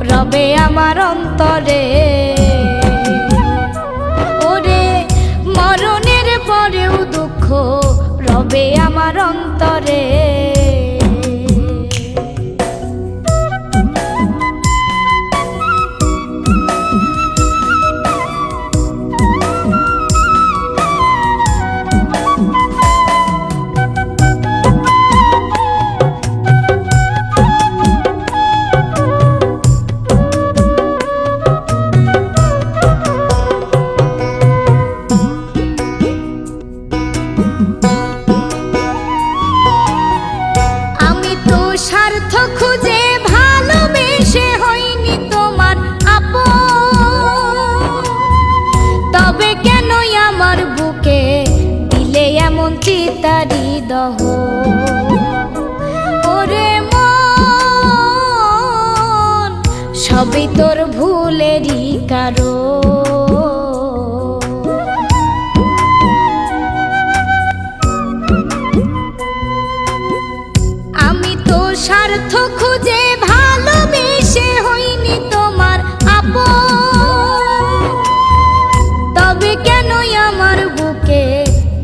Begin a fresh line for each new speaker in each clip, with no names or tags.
রবে আমার অন্তরে। ওরে মরণের পরেও দুঃখ রবে আমার অন্তরে। স্বার্থ খুঁজে ভালোবেসে হইনি তোমার আপন। তবে কেন আমার বুকে দিলে এমন চিতারি দহ? ওরে মন, সবই তোর ভুলেরই কারণ। স্বার্থ খুঁজে ভালোবেসে হইনি তোমার আপন। তবে কেন আমার বুকে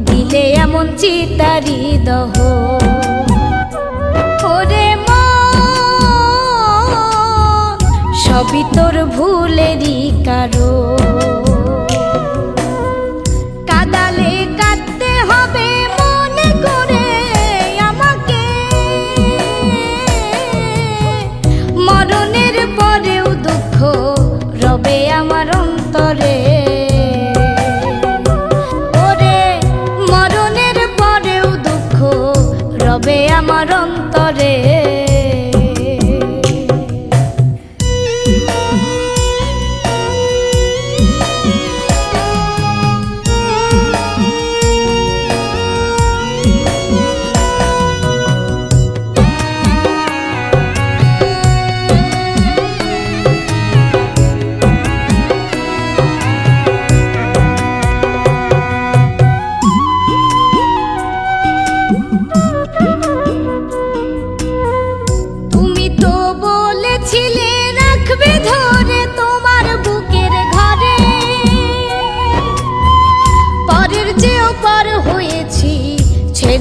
দিলে এমন চিতারি দহ? ওরে সবই তোর ভুলেরই কারও আমার অন্তরে। ওরে মরণের পরেও দুঃখ রবে আমার অন্তরে।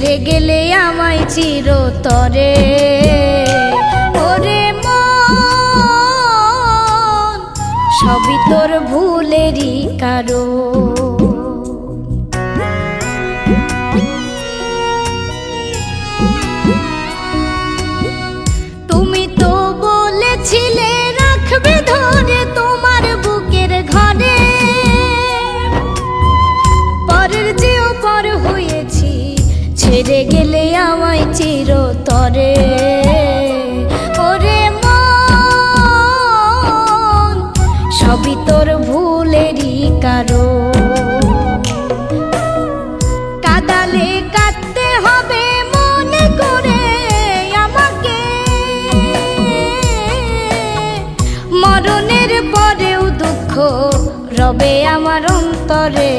ছেড়ে গেলে আমায় চির চিরতরে। ওরে মন সবই তোর ভুলেরই কারণ। চিরতরে ওরে মন, সবই তোর ভুলেরই কারণ। কাদালে হবে মনে করে আমাকে। মরণের পরেও দুঃখ রবে আমার অন্তরে।